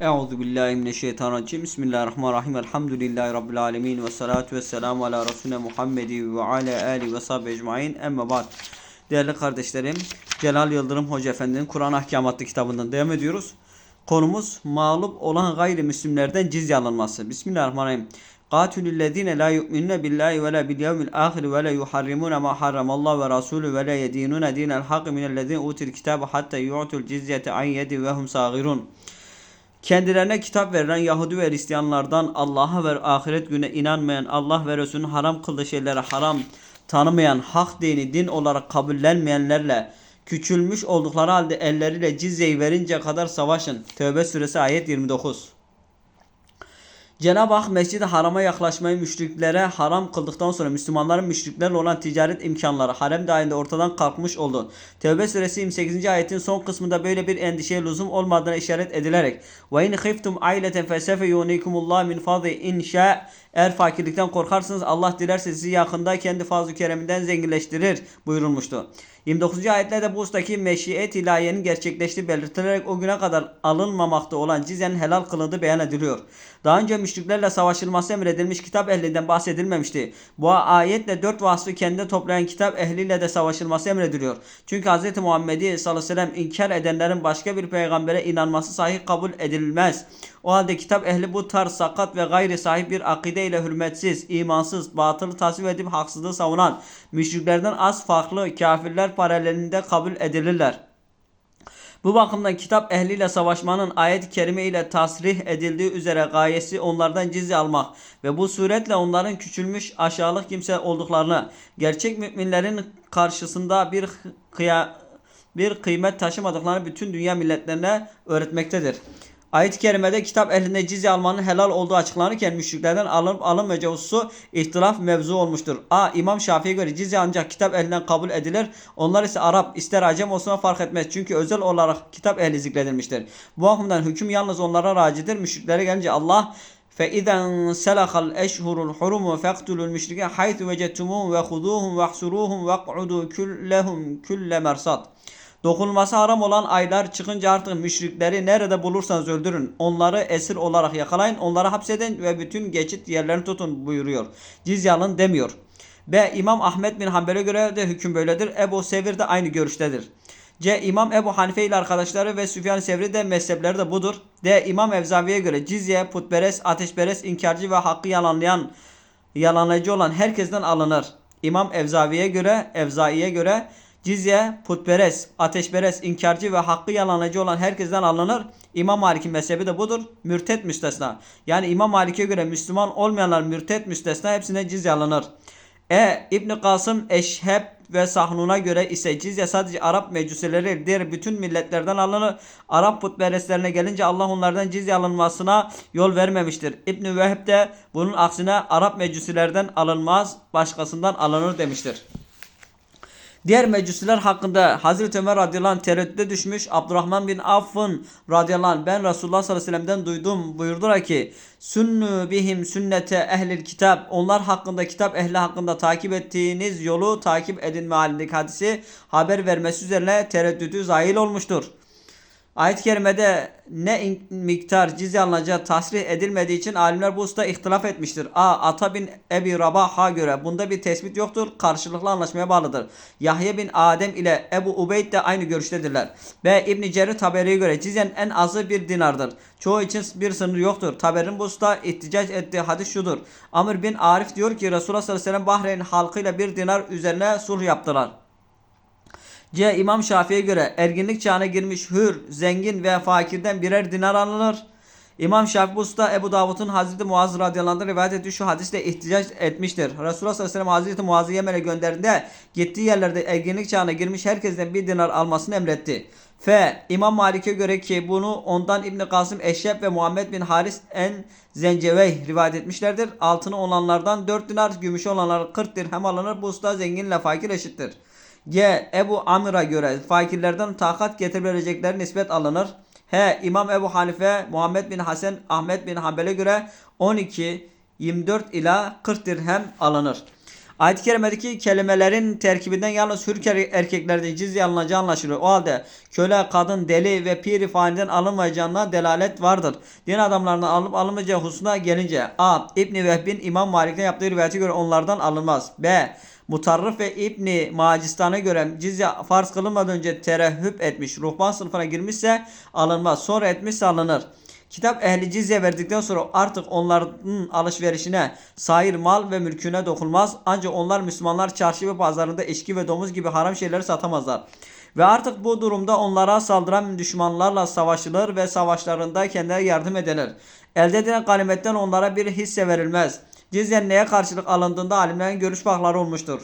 Euzu billahi mineşşeytanirracim. Bismillahirrahmanirrahim. Elhamdülillahi rabbil alamin ve salatu vesselamu ala resulina Muhammedi ve ala ali ve sahbihi ecmaîn. Amma ba'd. Değerli kardeşlerim, Celal Yıldırım Hoca Efendi'nin Kur'an Ahkam adlı kitabından devam ediyoruz. Konumuz mağlup olan gayrimüslimlerden cizye alınması. Bismillahirrahmanirrahim. Qatilüllezine la yu'minune billahi ve la bil yevmil ahir ve la yuharrimune ma harramallahu ve rasulü ve la yedinune dinel hak minellezine util kitabe hatta yu'tul cizyete an yedi ve hum sagirun. Kendilerine kitap verilen Yahudi ve Hristiyanlardan Allah'a ve ahiret güne inanmayan, Allah ve Resulünün haram kıldığı şeylere haram tanımayan, hak dini din olarak kabullenmeyenlerle küçülmüş oldukları halde elleriyle cizyeyi verince kadar savaşın. Tövbe suresi ayet 29. Cenab-ı Hak Mescid-i Haram'a yaklaşmayı müşriklere haram kıldıktan sonra Müslümanların müşriklerle olan ticaret imkanları harem dahilinde ortadan kalkmış oldu. Tevbe suresi 28. ayetin son kısmında böyle bir endişeye lüzum olmadığına işaret edilerek ve in khiftum aileten fesefe yunikumullah min fadli inşa eğer fakirlikten korkarsınız Allah dilerse sizi yakında kendi fazl-ı kereminden zenginleştirir buyurulmuştu. 29. ayetlerde bu ustaki meşiyet ilahiyenin gerçekleştiği belirtilerek o güne kadar alınmamakta olan cizyenin helal kılındığı beyan ediliyor. Daha önce müşriklerle savaşılması emredilmiş kitap ehlinden bahsedilmemişti. Bu ayetle dört vasfı kendine toplayan kitap ehliyle de savaşılması emrediliyor. Çünkü Hz. Muhammed'i sallallahu aleyhi ve sellem inkar edenlerin başka bir peygambere inanması sahih kabul edilmez. O halde kitap ehli bu tarz sakat ve gayri sahip bir akide ile hürmetsiz, imansız, batılı tasvip edip haksızlığı savunan müşriklerden az farklı kafirler paralelinde kabul edilirler. Bu bakımdan kitap ehliyle savaşmanın ayet-i kerime ile tasrih edildiği üzere gayesi onlardan cizye almak ve bu suretle onların küçülmüş aşağılık kimse olduklarını, gerçek müminlerin karşısında bir kıya, bir kıymet taşımadıklarını bütün dünya milletlerine öğretmektedir. Ayet-i kerimede kitap ehlinde cizye almanın helal olduğu açıklanırken müşriklerden alınıp alınmayacağı hususu ihtilaf mevzu olmuştur. A. İmam Şafii'ye göre cizye ancak kitap ehlinden kabul edilir. Onlar ise Arap ister Acem olsun fark etmez. Çünkü özel olarak kitap ehli zikredilmiştir. Bu bakımdan hüküm yalnız onlara racidir. Müşriklere gelince Allah فَاِذَا سَلَخَ الْاَشْهُرُ الْحُرُمُ فَاقْتُلُوا الْمُشْرِكَ حَيْثُ وَجَدْتُمُوهُمْ وَخُذُوهُمْ وَاحْصُرُوهُمْ وَاقْعُدُوا كُلَّهُمْ كُلَّ مَرْصَدٍ Dokunulması haram olan aylar çıkınca artık müşrikleri nerede bulursanız öldürün. Onları esir olarak yakalayın, onları hapsedin ve bütün geçit yerlerini tutun buyuruyor. Cizye alın demiyor. B. İmam Ahmet bin Hanbel'e göre de hüküm böyledir. Ebu Sevir de aynı görüştedir. C. İmam Ebu Hanife ile arkadaşları ve Süfyan Sevri de mezhepleri de budur. D. İmam Evzavi'ye göre cizye, putperest, ateşperest, inkarcı ve hakkı yalanlayan, yalanlayıcı olan herkesten alınır. İmam Evzavi'ye göre, Evzai'ye göre Cizye, putperest, ateşperest, inkarcı ve hakkı yalanlayıcı olan herkesten alınır. İmam Malik'in mezhebi de budur. Mürtet müstesna. Yani İmam Malik'e göre Müslüman olmayanlar mürtet müstesna hepsine cizye alınır. E. İbn Kasım, Eşheb ve Sahnun'a göre ise cizye sadece Arap mecusileri diğer bütün milletlerden alınır. Arap putperestlerine gelince Allah onlardan cizye alınmasına yol vermemiştir. İbn Vehb de bunun aksine Arap mecusilerden alınmaz, başkasından alınır demiştir. Diğer mecusiler hakkında Hazreti Ömer radıyallahu anh tereddüte düşmüş. Abdurrahman bin Affın radıyallahu anh ben Resulullah sallallahu aleyhi ve sellem'den duydum. Buyurdular ki Sünnu bihim sünnete ehlil kitap. Onlar hakkında kitap ehli hakkında takip ettiğiniz yolu takip edin mealindeki hadisi haber vermesi üzerine tereddütü zahil olmuştur. Ayet-i kerimede ne miktar cizye alınacağı tasrih edilmediği için alimler bu usta ihtilaf etmiştir. A. Ata bin Ebi Rabah'a göre bunda bir tespit yoktur. Karşılıklı anlaşmaya bağlıdır. Yahya bin Adem ile Ebu Ubeyd de aynı görüştedirler. B. İbn Cerir Taberi'ye göre cizyen en azı bir dinardır. Çoğu için bir sınır yoktur. Taber'in bu usta ihticac ettiği hadis şudur. Amr bin Arif diyor ki Resulullah sallallahu aleyhi ve sellem Bahreyn halkıyla bir dinar üzerine sulh yaptılar. C. İmam Şafii'ye göre erginlik çağına girmiş hür, zengin ve fakirden birer dinar alınır. İmam Şafii Usta Ebu Davud'un Hazreti Muaz radıyallahu rivayet ettiği şu hadisle ihticaç etmiştir. Resulullah sallallahu aleyhi ve sellem Hazreti Muaz'ı Yemen'e gönderdiğinde gittiği yerlerde erginlik çağına girmiş herkesten bir dinar almasını emretti. F. İmam Malik'e göre ki bunu ondan İbn Kasım Eşref ve Muhammed bin Haris en Zencevey rivayet etmişlerdir. Altını olanlardan 4 dinar, gümüşü olanlar 40 dirhem alınır. Bu usta zenginle fakir eşittir. G. Ebu Amir'a göre fakirlerden takat getirebilecekleri nispet alınır. H. İmam Ebu Hanife, Muhammed bin Hasan, Ahmet bin Hanbel'e göre 12, 24 ila 40 dirhem alınır. Ayet-i kerimedeki kelimelerin terkibinden yalnız hür er- erkeklerde cizye alınacağı anlaşılıyor. O halde köle, kadın, deli ve piri faniden alınmayacağına delalet vardır. Din adamlarından alınıp alınmayacağı hususuna gelince A. İbni Vehb'in İmam Malik'ten yaptığı rivayete göre onlardan alınmaz. B. Mutarrif ve İbni Macistan'a göre cizye farz kılınmadan önce terehhüp etmiş, ruhban sınıfına girmişse alınmaz. Sonra etmişse alınır. Kitap ehli cizye verdikten sonra artık onların alışverişine, sair mal ve mülküne dokunmaz. Ancak onlar Müslümanlar çarşı ve pazarında içki ve domuz gibi haram şeyleri satamazlar. Ve artık bu durumda onlara saldıran düşmanlarla savaşılır ve savaşlarında kendilerine yardım edilir. Elde edilen ganimetten onlara bir hisse verilmez. Cizye neye karşılık alındığında alimlerin görüş farkları olmuştur.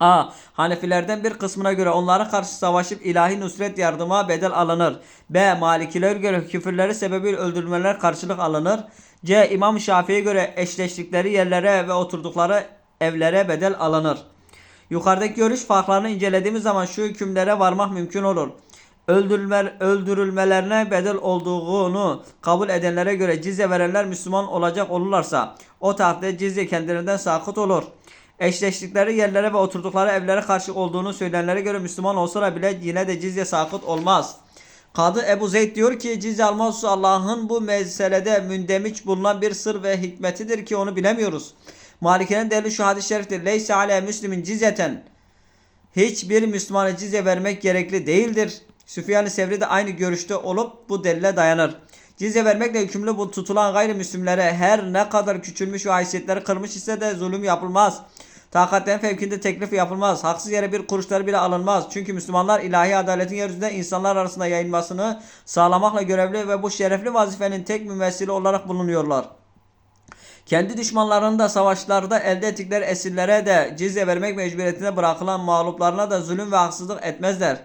A. Hanefilerden bir kısmına göre onlara karşı savaşıp ilahi nusret yardıma bedel alınır. B. Malikilere göre küfürleri sebebiyle öldürülmeler karşılık alınır. C. İmam Şafii'ye göre eşleştikleri yerlere ve oturdukları evlere bedel alınır. Yukarıdaki görüş farklarını incelediğimiz zaman şu hükümlere varmak mümkün olur. Öldürülme, öldürülmelerine bedel olduğunu kabul edenlere göre cizye verenler Müslüman olacak olurlarsa o takdirde cizye kendilerinden sakıt olur. Eşleştikleri yerlere ve oturdukları evlere karşı olduğunu söyleyenlere göre Müslüman olsalar bile yine de cizye sakıt olmaz. Kadı Ebu Zeyd diyor ki cizye alma Allah'ın bu meselede mündemiş bulunan bir sır ve hikmetidir ki onu bilemiyoruz. Malike'nin delili şu hadis-i şeriftir. Leyse ale müslimin cizyeten. Hiçbir Müslümana cizye vermek gerekli değildir. Süfyan-ı Sevri de aynı görüşte olup bu delile dayanır. Cizye vermekle yükümlü bu tutulan gayrimüslimlere her ne kadar küçülmüş ve haysiyetleri kırmış ise de zulüm yapılmaz. Takatten fevkinde teklif yapılmaz. Haksız yere bir kuruşları bile alınmaz. Çünkü Müslümanlar ilahi adaletin yeryüzünde insanlar arasında yayılmasını sağlamakla görevli ve bu şerefli vazifenin tek mümessili olarak bulunuyorlar. Kendi düşmanlarının da savaşlarda elde ettikleri esirlere de cizye vermek mecburiyetine bırakılan mağluplarına da zulüm ve haksızlık etmezler.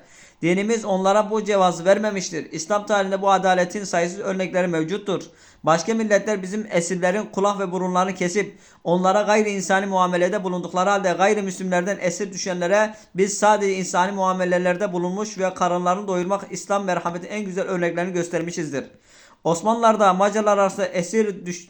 Dinimiz onlara bu cevazı vermemiştir. İslam tarihinde bu adaletin sayısız örnekleri mevcuttur. Başka milletler bizim esirlerin kulak ve burunlarını kesip onlara gayri insani muamelede bulundukları halde gayrimüslimlerden esir düşenlere biz sadece insani muamelelerde bulunmuş ve karınlarını doyurmak İslam merhameti en güzel örneklerini göstermişizdir. Osmanlılar'da Macarlar arasında esir düş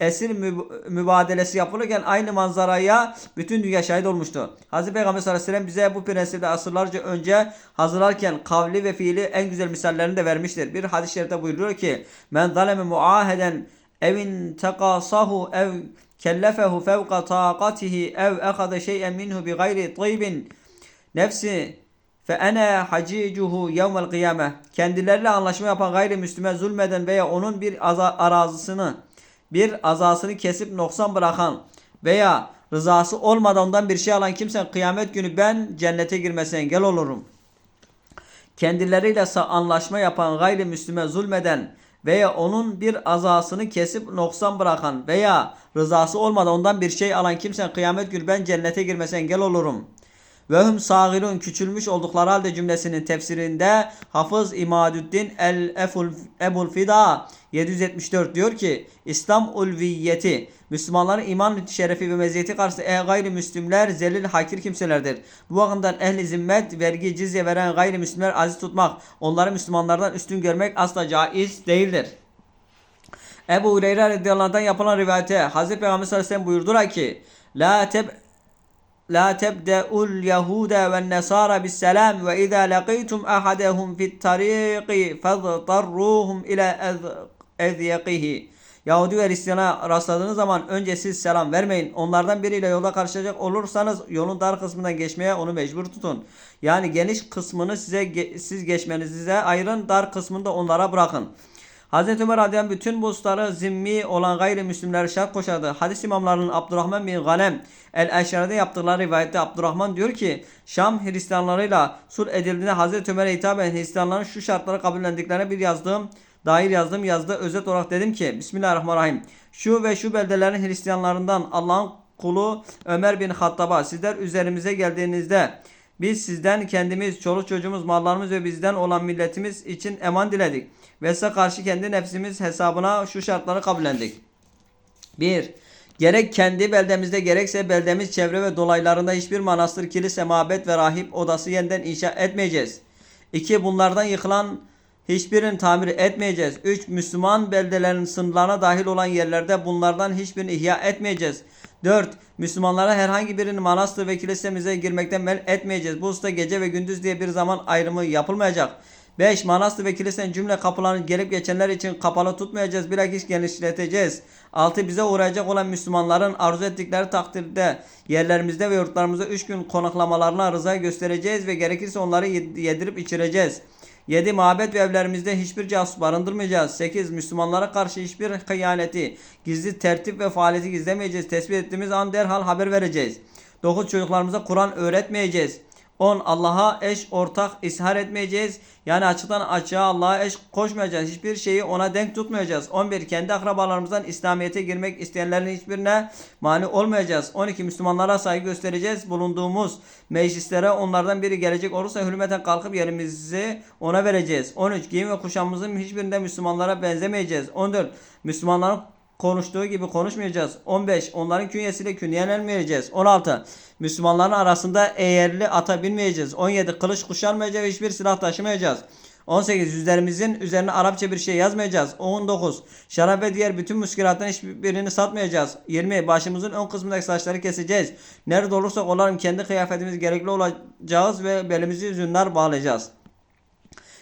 esir müb- mübadelesi yapılırken aynı manzaraya bütün dünya şahit olmuştu. Hz. Peygamber sallallahu aleyhi ve sellem bize bu prensiple asırlarca önce hazırlarken kavli ve fiili en güzel misallerini de vermiştir. Bir hadis-i şerifte buyuruyor ki Men zaleme muaheden evin tekasahu ev kellefehu fevka taqatihi ev ehade şey'en minhu bi gayri taybin nefsi fe ene hacicuhu yevmel kıyame. Kendileriyle anlaşma yapan gayrimüslime zulmeden veya onun bir arazisini bir azasını kesip noksan bırakan veya rızası olmadan ondan bir şey alan kimse kıyamet günü ben cennete girmesine engel olurum. Kendileriyle anlaşma yapan gayrimüslime zulmeden veya onun bir azasını kesip noksan bırakan veya rızası olmadan ondan bir şey alan kimse kıyamet günü ben cennete girmesine engel olurum. Ve hum küçülmüş oldukları halde cümlesinin tefsirinde Hafız İmadüddin El Ebul Fida 774 diyor ki İslam ulviyeti Müslümanların iman şerefi ve meziyeti karşısında e gayrimüslimler zelil hakir kimselerdir. Bu bakımdan ehli zimmet, vergi, cizye veren gayrimüslimler aziz tutmak, onları Müslümanlardan üstün görmek asla caiz değildir. Ebu Hureyre radıyallahu yapılan rivayete Hazreti Peygamber sallallahu aleyhi ve sellem buyurdular ki La teb La tebde'ul Yahude ve Nesara bis selam ve izâ laqîtum ahadahum fit tariqi faztarruhum ila ezyeqihi. Yahudi ve Hristiyana rastladığınız zaman önce siz selam vermeyin. Onlardan biriyle yolda karşılaşacak olursanız yolun dar kısmından geçmeye onu mecbur tutun. Yani geniş kısmını size siz geçmenize ayırın, dar kısmını da onlara bırakın. Hazreti Ömer radıyallahu bütün bu hususları zimmi olan gayrimüslimlere şart koşardı. Hadis imamlarının Abdurrahman bin Ganem el-Eşari'de yaptıkları rivayette Abdurrahman diyor ki Şam Hristiyanlarıyla sulh edildiğinde Hazreti Ömer'e hitaben Hristiyanların şu şartları kabullendiklerine bir yazdığım dair yazdım yazdı. Özet olarak dedim ki Bismillahirrahmanirrahim. Şu ve şu beldelerin Hristiyanlarından Allah'ın kulu Ömer bin Hattab'a sizler üzerimize geldiğinizde biz sizden kendimiz, çoluk çocuğumuz, mallarımız ve bizden olan milletimiz için eman diledik. Ve size karşı kendi nefsimiz hesabına şu şartları kabullendik. 1. Gerek kendi beldemizde gerekse beldemiz çevre ve dolaylarında hiçbir manastır, kilise, mabet ve rahip odası yeniden inşa etmeyeceğiz. 2. Bunlardan yıkılan hiçbirini tamir etmeyeceğiz. 3. Müslüman beldelerin sınırlarına dahil olan yerlerde bunlardan hiçbirini ihya etmeyeceğiz. 4. Müslümanlara herhangi birinin manastır ve kilisemize girmekten men etmeyeceğiz. Bu hususta gece ve gündüz diye bir zaman ayrımı yapılmayacak. 5. Manastır ve kilisenin cümle kapılarını gelip geçenler için kapalı tutmayacağız. Bilakis genişleteceğiz. 6. Bize uğrayacak olan Müslümanların arzu ettikleri takdirde yerlerimizde ve yurtlarımızda 3 gün konaklamalarına rıza göstereceğiz ve gerekirse onları yed- yedirip içireceğiz. 7. Mabet ve evlerimizde hiçbir casus barındırmayacağız. 8. Müslümanlara karşı hiçbir hıyaneti, gizli tertip ve faaliyeti gizlemeyeceğiz. Tespit ettiğimiz an derhal haber vereceğiz. 9. Çocuklarımıza Kur'an öğretmeyeceğiz. 10. Allah'a eş ortak ishar etmeyeceğiz. Yani açıktan açığa Allah'a eş koşmayacağız. Hiçbir şeyi ona denk tutmayacağız. 11. Kendi akrabalarımızdan İslamiyet'e girmek isteyenlerin hiçbirine mani olmayacağız. 12. Müslümanlara saygı göstereceğiz. Bulunduğumuz meclislere onlardan biri gelecek olursa hürmeten kalkıp yerimizi ona vereceğiz. 13. Giyim ve kuşamımızın hiçbirinde Müslümanlara benzemeyeceğiz. 14. Müslümanların konuştuğu gibi konuşmayacağız. 15. Onların künyesiyle künyelenmeyeceğiz. 16. Müslümanların arasında eğerli ata binmeyeceğiz. 17. Kılıç kuşanmayacağız ve hiçbir silah taşımayacağız. 18. Yüzlerimizin üzerine Arapça bir şey yazmayacağız. 19. Şarap ve diğer bütün muskiratın hiçbirini satmayacağız. 20. Başımızın ön kısmındaki saçları keseceğiz. Nerede olursak olalım kendi kıyafetimiz gerekli olacağız ve belimizi zünler bağlayacağız.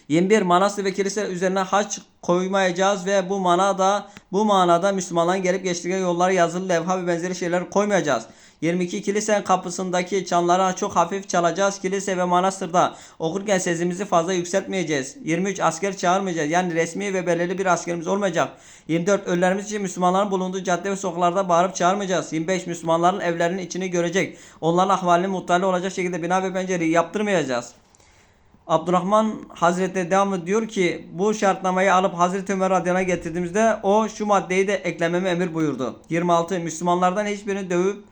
21 manastır ve kilise üzerine haç koymayacağız ve bu manada bu manada Müslümanların gelip geçtikleri yollara yazılı levha ve benzeri şeyler koymayacağız. 22 kilisenin kapısındaki çanları çok hafif çalacağız. Kilise ve manastırda okurken sesimizi fazla yükseltmeyeceğiz. 23 asker çağırmayacağız. Yani resmi ve belirli bir askerimiz olmayacak. 24 ölülerimiz için Müslümanların bulunduğu cadde ve sokaklarda bağırıp çağırmayacağız. 25 Müslümanların evlerinin içini görecek. Onların ahvalini muttali olacak şekilde bina ve pencereyi yaptırmayacağız. Abdurrahman Hazretleri devamlı diyor ki bu şartnamayı alıp Hazreti Ömer radyana getirdiğimizde o şu maddeyi de eklememi emir buyurdu. 26. Müslümanlardan hiçbirini dövüp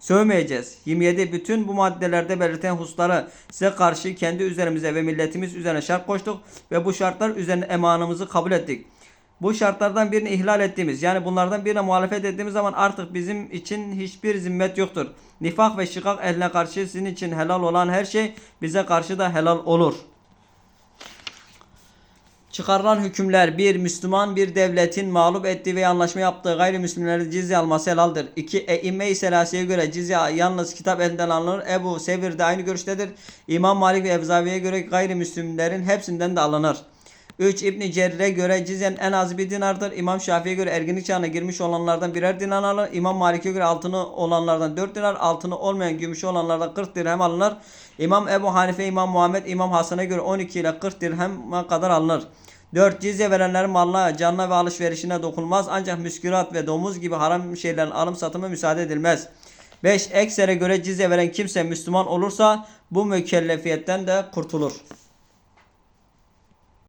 sövmeyeceğiz. 27. Bütün bu maddelerde belirten hususları size karşı kendi üzerimize ve milletimiz üzerine şart koştuk ve bu şartlar üzerine emanımızı kabul ettik. Bu şartlardan birini ihlal ettiğimiz yani bunlardan birine muhalefet ettiğimiz zaman artık bizim için hiçbir zimmet yoktur. Nifak ve şikak ehline karşı sizin için helal olan her şey bize karşı da helal olur. Çıkarılan hükümler 1. Müslüman bir devletin mağlup ettiği ve anlaşma yaptığı gayrimüslimlerin cizye alması helaldir. 2. E'imme-i Selasi'ye göre cizye yalnız kitap elinden alınır. Ebu Sevir de aynı görüştedir. İmam Malik ve Evzavi'ye göre gayrimüslimlerin hepsinden de alınır. 3. İbn Cerir'e göre cizyen en az bir dinardır. İmam Şafii'ye göre erginlik çağına girmiş olanlardan birer dinar alınır. İmam Malik'e göre altını olanlardan 4 dinar, altını olmayan gümüşü olanlardan 40 dirhem alınır. İmam Ebu Hanife, İmam Muhammed, İmam Hasan'a göre 12 ile 40 dirheme kadar alınır. 4. Cizye verenlerin malına, canına ve alışverişine dokunulmaz. Ancak müskürat ve domuz gibi haram şeylerin alım satımı müsaade edilmez. 5. Eksere göre cizye veren kimse Müslüman olursa bu mükellefiyetten de kurtulur.